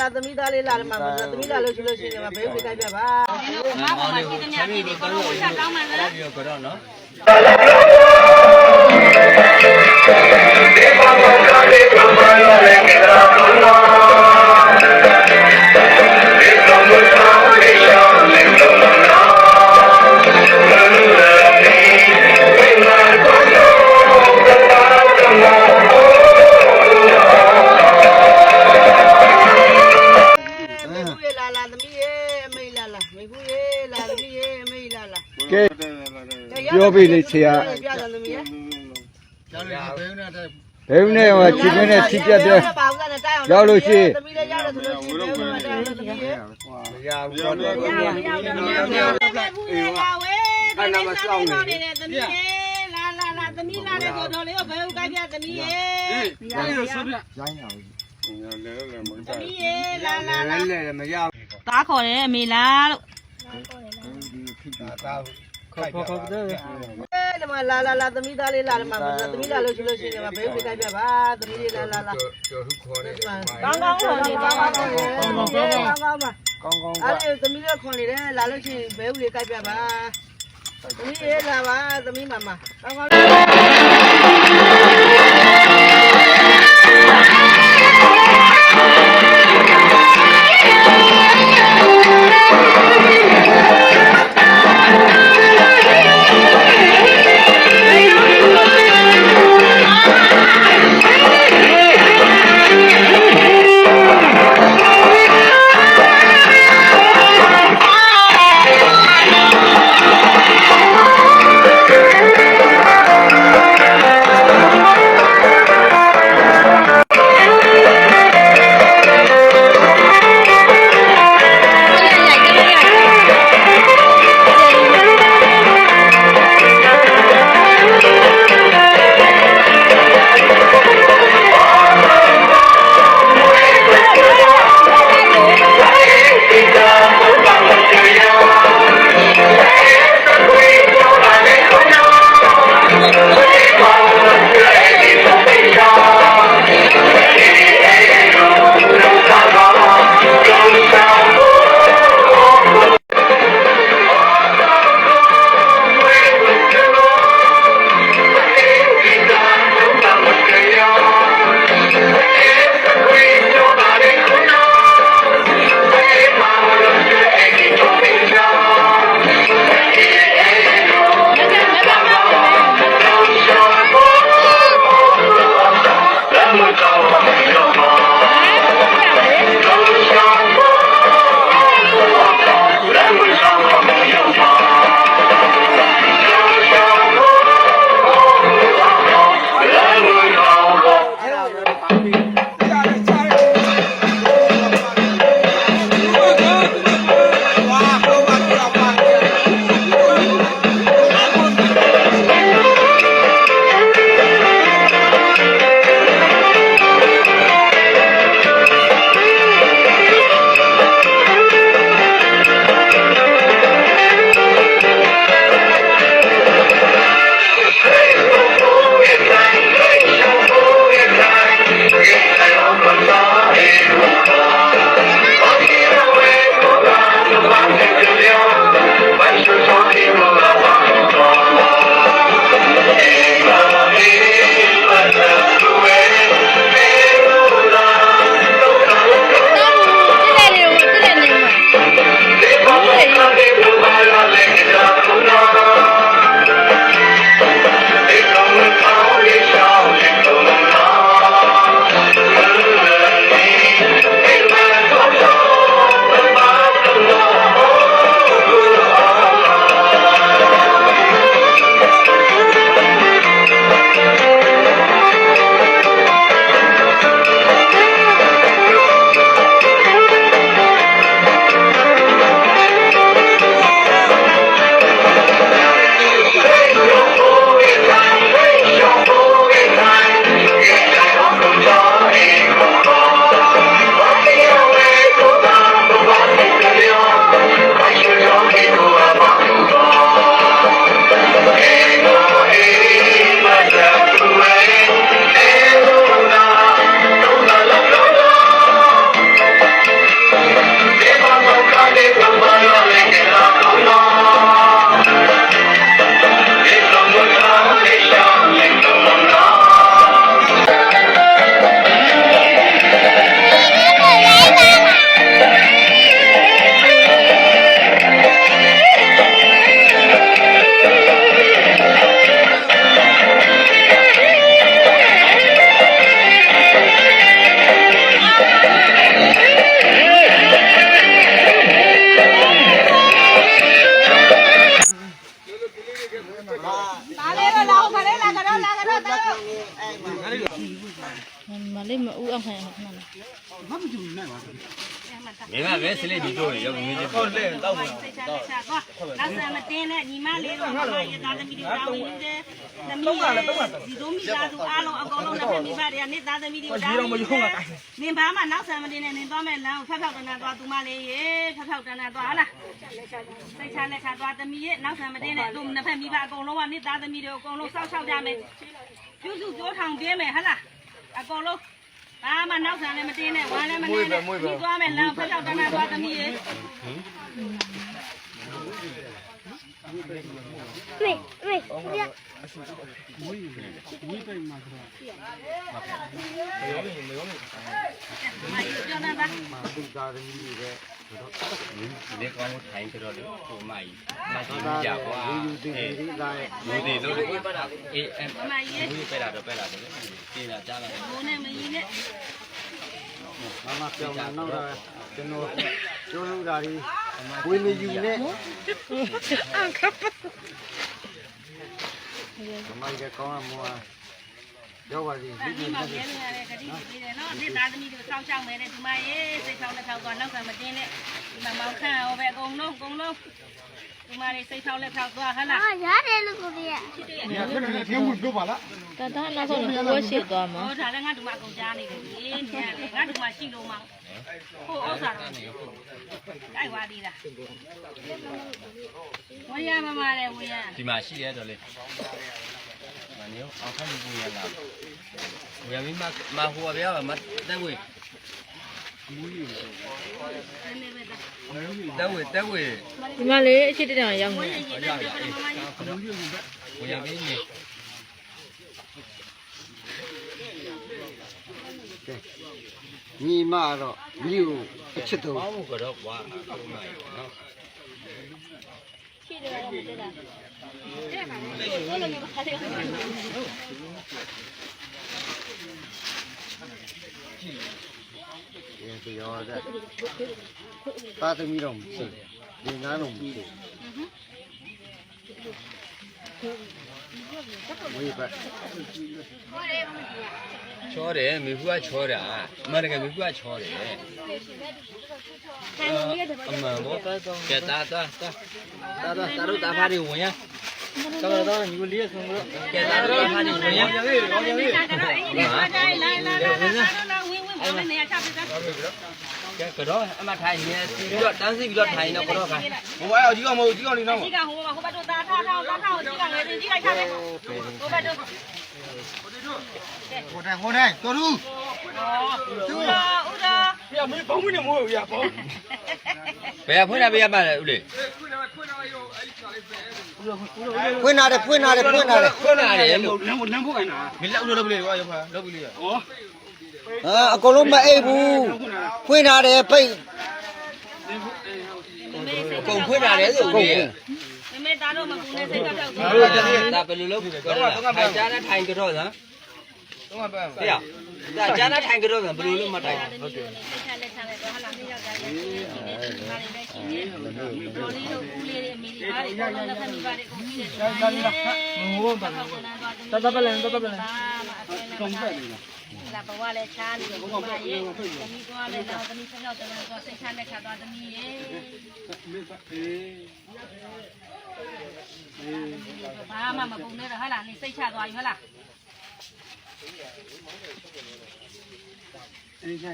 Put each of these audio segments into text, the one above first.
လာသမီးသားလေးလာတယ်မှာသမီးလာလို့ရှိလို့ရှိရင်ဘေးဦးလေးကြိုက်ပြပါမမမရှိတဲ့ညပြည်ဒီကတော့ဝိစားကောင်းမှန်းလားပြီးတော့ကတော့နော်မေ ပြောပြီလေဆရာပြတာသမီးရေကျောင်းလေးဘယ်နဲ့တဲ့ဘယ်နဲ့ဟိုချစ်မင်းနဲ့ချစ်ပြတ်တဲ့ပါဦးကနေတိုက်အောင်ရောက်လို့ရှိရင်သမီးလေးရတယ်ဆိုလို့ရှိရင်ဘေးဦးလေးတိုက်အောင်သမီးရေမရဘူးတော့တယ်မရမရတော့မရဘူးလေလာဝဲအဲ့နာမစောင်းနေတဲ့သမီးရေလာလာလာသမီးလာတဲ့ကိုတော်လေးကိုဘယ်ဦးကြိုက်ပြသမီးရေရရရသမီးရေလာလာလာလည်းလည်းမရဘူးသားခေါ်တယ်အမေလားလို့ခေါ် ခေါ်ခေါ်တဲ့ဒီမှာလာလာလာသမီးသားလေးလာတယ်မှာသမီးလာလို့ရှိလို့ရှိရင်ဘေးဦးလေးကြိုက်ပြပါသမီးလေးလာလာလာကျော်ဟုခေါ်တယ်ကောင်းကောင်းခေါ်နေကောင်းကောင်းခေါ်နေကောင်းကောင်းကောင်းကောင်းပါကောင်းကောင်းကအဲ့ဒီသမီးလေးခေါ်နေတယ်လာလို့ရှိရင်ဘဲဦးလေးကြိုက်ပြပါသမီးလေးလာပါသမီးမမကောင်းကောင်း မလေးမဦးအောင်ခိုင်းအောင်ခဏလေးမမကြည့်နိုင်ပါဘူး ကပဲစလိတ်ပြီးတော့ရောက်နေတယ်ဟုတ်တယ်တောက်ပါစိတ်ချလက်ချသွားနောက်ဆံမတင်းနဲ့ညီမလေးတို့မမရသားသမီးတွေတောင်းနေတယ်သမီးရဲ့ဒီတို့မိသားစုအားလုံးအကုန်လုံးနဲ့မိဘတွေကနေ့သားသမီးတွေကိုတောင်းနေတယ်နင်ဘာမှနောက်ဆံမတင်းနဲ့နင်သွားမဲ့လမ်းကိုဖျောက်ဖျောက်တန်းတန်းသွားသူမလေးရေဖျောက်ဖျောက်တန်းတန်းသွားဟလားစိတ်ချလက်ချသွားသမီးရဲ့နောက်ဆံမတင်းနဲ့တို့နှစ်ဖက်မိဘအကုန်လုံးကနေ့သားသမီးတွေအကုန်လုံးစောက်ရှောက်ကြမယ်ပြုစုပြောထောင်ပြဲမယ်ဟလားအကုန်လုံး ဘာမှနောက်ဆံလည်းမတင်းနဲ့ဝမ်းလည်းမနေနဲ့ဒီသွားမဲ့လမ်းဖျောက်ဖျောက်တန်းတန်းသွားသမီးရေမိုက်ပြောနေတာသူသာသမီးတွေတဲ့ဒီကော င်းထိုင်ကြတော့လေဟိုမကြီးမကြီးကြကွာယူတည်တည်သားရဲ့လူတွေလို့အေးအမ်မိုက်ရဲ့ဘူးပဲလာတော့ပဲလာတယ်ပြေးလာကြားလာတယ်ဘိုးနဲ့မကြီးနဲ့မမပြောင်းတော့တော့ကျွန်တော်ကျိုးလို့တာဒီဝင်းနေယူနဲ့မမကြီးကောင်းမှာမော ရောက်ပါစီတန်ကြီးမောင်ရဲလို့ရတယ်ခတိပြီးတယ်နော်နေ့သားသမီးတို့စောင့်ရှောက်မယ်တဲ့ဒီမရဲ့စိတ်ချောင်းလက်ချောင်းသွားနောက်ဆံမတင်းနဲ့ဒီမှာမောင်ခန့်အောင်ပဲအကုန်လုံးအကုန်လုံးဒီမလေးစိတ်ချောင်းလက်ချောင်းသွားဟဟလားရတယ်လို့ကိုပြရချစ်တယ်။ဘယ်လိုထင်းမှုပြောပါလားတတနောက်ဆုံးကိုကိုရှိသွားမှာဟောဒါလည်းငါတို့မအကုန်ကြားနေတယ်လေညံလေငါတို့မရှိလို့မောင်ဟိုဥစ္စာတော့တိုက်သွားသေးတာဝရမမတဲ့ဝရဒီမှာရှိရတော့လေမ နေအောင်ခန့်ဘူးရလာဝေမင်းမမဟိုဗျာမတက်ဝေနေပဲတာတက်ဝေတက်ဝေဒီမလေးအရှိတတောင်ရောက်နေရရရရမမကြီးဝေမင်းနေညီမတော့မိကိုအချစ်တော့ဘောင်းကတော့ကွာဟိုမကြီးနော် ရှိတယ်တော့မတက်တာတဲ့ပါလေဘယ်လိုလဲခါတယ်ရေပြောတဲ့သာသမီးတော့မရှိဒီနားတော့မရှိ ဝေးပါချောတယ်မိဖူးကချောတာအမှန်တကယ်မိဖူးကချောတယ်အမှန်ဘောကဲတာတာတာတာ တာတာတို့တာဖားတွေဝင်ရတော့တော့ညီလေးဆုံးတော့ကဲတာတို့တာဖားတွေဝင်ရဒါကတော့အဲ့ဒီမှာတိုင်းလာလာလာလာလာဝင်းဝင်းပေါ်နေရချပစ်တာကဲကတော့အမထိုင်နေပြီးတော့တန်းစီပြီးတော့ထိုင်တော့ကတော့ခါ။ဟိုဘာရောက်ကြီးကမဟုတ်ကြီးကောင်လေးတော့ကြီးကဟိုမှာဟိုဘက်တို့သားထားထားသားထားကိုကြီးကငယ်တင်ကြီးလိုက်ထားတယ်ဟိုဘက်တို့ဟိုတိုင်ဟိုတိုင်တော်လူဩဥရာဥရာ။ပြမင်းဘောင်းမင်းနဲ့မိုးရဘောင်းဘယ်ဖွင့်တာပေးရပါလဲဦးလေးဖွင့်လာတယ်ဖွင့်လာတယ်ဖွင့်လာတယ်ဖွင့်တာလေလို့။လမ်းလမ်းဖို့ကန်တာမင်းလောက်လို့လုပ်လေကွာရောက်ပါလုပ်ပြီလေ။ဩ ဟာအကုန်လုံးမအိပ်ဘူးဖွင့်လာတယ်ပိတ်အကုန်ဖွင့်တာလေဆိုဦးလေးမမေသားတို့မကူနဲ့စိတ်ကောက်ကောက်ဒါဘယ်လိုလုပ်ကတော့ထိုင်ကြတဲ့ထိုင်ကြတော့စမ်းတော့ပန်းဟေ့ဒါကြားတဲ့ထိုင်ကြတော့စမ်းဘယ်လိုလုပ်မှတိုင်ဟုတ်တယ်စိတ်ချလက်ချလက်တော့ဟာလာမရောက်ကြတယ်ဒီမှာလည်းရှိနေတော်လေးတို့ဦးလေးတွေအမေတွေအားတွေတော့လက်ဖက်မိပါတယ်ကုန်ပြီးတယ်ဒီမှာဟိုဘာကောင်းတာတော့တတ်ပလန်တတ်ပလန်ကုံဖက်နေတာလာ ဘဝလဲချားနေတယ်ဘုရားရဲ့သမီးသွားလဲတော့သမီးဆက်ရောက်တယ်တော့စိတ်ချလက်ချသွားသမီးရဲ့ဘာမှမပုံနဲ့တော့ဟာလာနေစိတ်ချသွားပြီဟုတ်လားဒီလ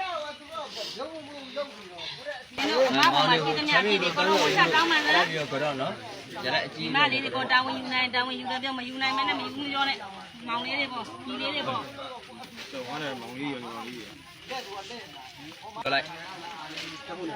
ို အမပေါ်မှာရှိသမျှပြည်တွေကိုတော့ဝတ်ချကောင်းမှလားပြီးတော့ကတော့နော်ရတဲ့အကြဒီည့်မလေးတွေကိုတာဝန်ယူနိုင်တာဝန်ယူတယ်ပြောမယူနိုင်မဲနဲ့မယူဘူးပြောနဲ့မောင်လေးတွေပေါ့ညီလေးတွေပေါ့ကလိုက်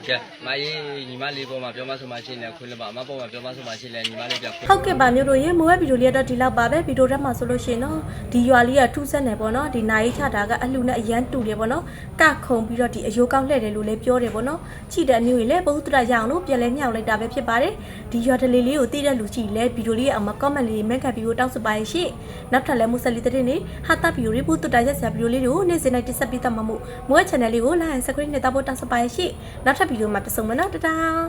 ကျမရေးညီမလေးပေါ်မှာပြောမဆိုမှရှင်းတယ်ခွင့်လည်းပါအမပေါ်မှာပြောမဆိုမှရှင်းတယ်ညီမလေးပြခွင့်ဟုတ်ကဲ့ပါမျိုးတို့ရေမိုးဝဲဗီဒီယိုလေးတော့ဒီလောက်ပါပဲဗီဒီယိုတက်မှာဆိုလို့ရှိရင်တော့ဒီရွာလေးကထူးဆန်းတယ်ပေါ့နော်ဒီနိုင်ချတာကအလှနဲ့အရန်တူတယ်ပေါ့နော်ကခုံပြီးတော့ဒီအယိုးကောင်းလှည့်တယ်လို့လည်းပြောတယ်ပေါ့နော်ကြည့်တဲ့အမျိုးကြီးလည်းဘုသူတရရအောင်လို့ပြန်လဲညှောက်လိုက်တာပဲဖြစ်ပါတယ်ဒီရွာတလေးလေးကိုသိတဲ့လူကြီးလည်းဗီဒီယိုလေးရဲ့အောင်မှာ comment လေးမဲ့ခံပြီးတော့တောက်စပါရရှိနောက်ထပ်လည်းမူဆက်လီတဲ့နေဟာတာဗီဒီယိုလေးဘုသူတရရက်ဆရာဗီဒီယိုလေးတွေကိုနေ့စဉ်နဲ့တက်ဆက်ပြီးတော့မှာမို့မိုး channel လေးကို like and subscribe နဲ့တောက်ဖို့တောက်စပါရရှိနောက်ထပ်ဗီဒီယိုမှာပြန်ဆုံမယ်နော်တတား